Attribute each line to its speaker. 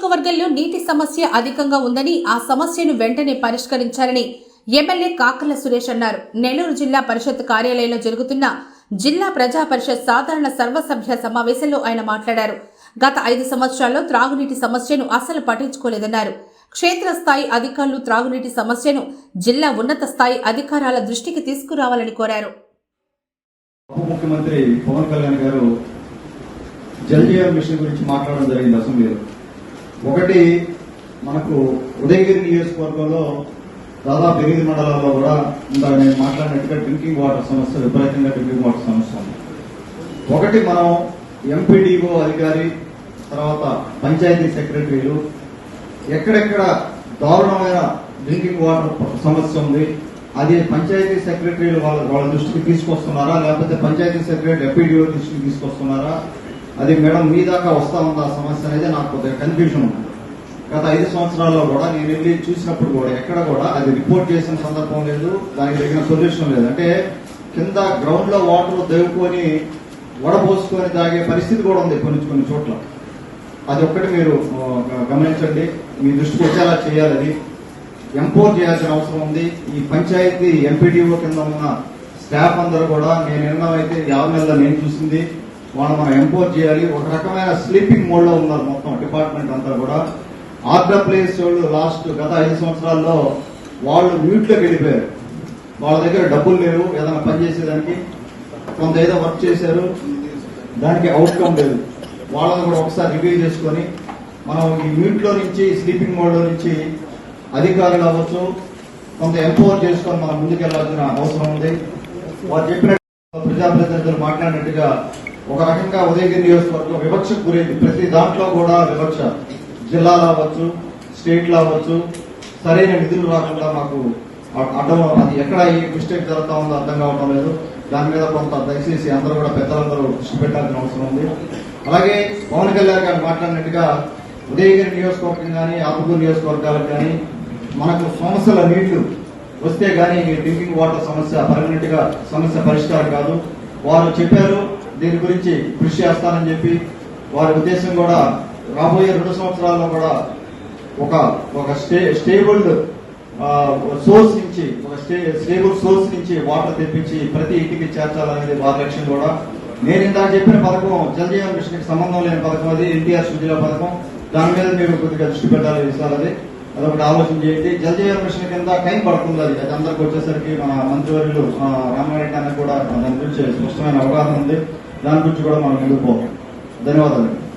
Speaker 1: నియోజకవర్గంలో నీటి సమస్య అధికంగా ఉందని ఆ సమస్యను వెంటనే పరిష్కరించాలని ఎమ్మెల్యే కాకర్ల సురేష్ అన్నారు. నెల్లూరు జిల్లా పరిషత్ కార్యాలయంలో జరుగుతున్న జిల్లా ప్రజా పరిషత్ సాధారణ సర్వసభ్య సమావేశంలో ఆయన మాట్లాడారు. గత ఐదు సంవత్సరాల్లో త్రాగునీటి సమస్యను అసలు పట్టించుకోలేదన్నారు. క్షేత్రస్థాయి అధికారులు త్రాగునీటి సమస్యను జిల్లా ఉన్నత స్థాయి అధికారాల దృష్టికి తీసుకురావాలని కోరారు.
Speaker 2: ముఖ్యమంత్రి పవన్ కళ్యాణ్ గారు జల్ జీవన్ మిషన్ గురించి మాట్లాడడం జరిగింది అసెంబ్లీలో. ఒకటి మనకు ఉదయగిరి నియోజకవర్గంలో దాదాపు ఎనిమిది మండలాల్లో కూడా ఇందాక నేను మాట్లాడినట్టుగా డ్రింకింగ్ వాటర్ సమస్య విపరీతంగా డ్రింకింగ్ వాటర్ సమస్య ఉంది. ఒకటి మనం ఎంపీడీఓ అధికారి తర్వాత పంచాయతీ సెక్రటరీలు ఎక్కడెక్కడ దారుణమైన డ్రింకింగ్ వాటర్ సమస్య ఉంది అది పంచాయతీ సెక్రటరీలు వాళ్ళ వాళ్ళ దృష్టికి తీసుకొస్తున్నారా లేకపోతే పంచాయతీ సెక్రటరీ ఎంపీడీఓ దృష్టికి తీసుకొస్తున్నారా? అది మేడం మీ దాకా వస్తా ఉంది? ఆ సమస్య అనేది నాకు కొద్దిగా కన్ఫ్యూజన్ ఉంది. గత ఐదు సంవత్సరాల్లో కూడా నేను వెళ్ళి చూసినప్పుడు కూడా ఎక్కడ కూడా అది రిపోర్ట్ చేసిన సందర్భం లేదు దానికి తగిన సొల్యూషన్ లేదు. అంటే కింద గ్రౌండ్లో వాటర్ దేవుకొని వడపోసుకొని తాగే పరిస్థితి కూడా ఉంది కొన్ని కొన్ని చోట్ల. అది ఒక్కటి మీరు గమనించండి. మీ దృష్టికి వచ్చేలా చేయాలి అది. ఎంపోర్ చేయాల్సిన అవసరం ఉంది. ఈ పంచాయతీ ఎంపీడీఓ కింద ఉన్న స్టాఫ్ అందరూ కూడా నేను నిర్ణయం అయితే యాభై నేను చూసింది. వాళ్ళు మనం ఎంపోజ్ చేయాలి. ఒక రకమైన స్లీపింగ్ మోడ్లో ఉన్నారు మొత్తం డిపార్ట్మెంట్ అంతా కూడా. ఆంధ్రప్రదేశ్ వాళ్ళు లాస్ట్ గత ఐదు సంవత్సరాల్లో వాళ్ళు మ్యూట్లోకి వెళ్ళిపోయారు. వాళ్ళ దగ్గర డబ్బులు లేవు. ఏదైనా పని చేసేదానికి కొంత ఏదో వర్క్ చేశారు. దానికి అవుట్కమ్ లేదు. వాళ్ళని కూడా ఒకసారి రివ్యూ చేసుకొని మనం ఈ మ్యూట్లో నుంచి స్లీపింగ్ మోడ్లో నుంచి అధికారులు అవ్వచ్చు. కొంత ఎంపవర్ చేసుకొని మనం ముందుకెళ్ళాల్సిన అవసరం ఉంది. వారు చెప్పిన ప్రజాప్రతినిధులు మాట్లాడినట్టుగా ఒక రకంగా ఉదయగిరి నియోజకవర్గం వివక్షకు గురైంది. ప్రతి దాంట్లో కూడా వివక్ష జిల్లాలో అవ్వచ్చు స్టేట్లో అవ్వచ్చు సరైన నిధులు రాకుండా మాకు అడ్డం అది ఎక్కడ ఏ మిస్టేక్ జరుగుతా ఉందో అర్థం కావటం లేదు. దాని మీద కొంత దయచేసి అందరూ కూడా పెద్దలందరూ దృష్టి పెట్టాల్సిన అవసరం ఉంది. అలాగే పవన్ కళ్యాణ్ గారు మాట్లాడినట్టుగా ఉదయగిరి నియోజకవర్గం కానీ ఆపుకూరు నియోజకవర్గాలకు కానీ మనకు సమస్యల నీళ్ళు వస్తే గానీ ఈ డ్రింకింగ్ వాటర్ సమస్య పర్మనెంట్గా సమస్య పరిష్కారం కాదు. వారు చెప్పారు దీని గురించి కృషి చేస్తానని చెప్పి. వారి ఉద్దేశం కూడా రాబోయే రెండు సంవత్సరాల్లో కూడా ఒక ఒక స్టే స్టేబుల్డ్ సోర్స్ నుంచి ఒక స్టే స్టేబుల్ సోర్స్ నుంచి వాటర్ తెప్పించి ప్రతి ఇంటికి చేర్చాలనేది వారి లక్ష్యం కూడా. నేను ఇందాక చెప్పిన పథకం జలజీవన్ మిషన్ సంబంధం లేని పథకం అది ఎన్టీఆర్ సుజల పథకం. దాని మీద మీరు కొద్దిగా దృష్టి పెట్టాలి విషయాలు అది. అదొకటి ఆలోచన చేయండి జల్ మిషన్ కింద టైం పడుతుంది అది. అది అందరికి వచ్చేసరికి మన మంత్రివర్యులు ఆ, రామారెడ్డి అన్న కూడా దాని గురించి స్పష్టమైన అవగాహన ఉంది. దాని గురించి కూడా మనం ముందుకు పోతాం. ధన్యవాదాలు.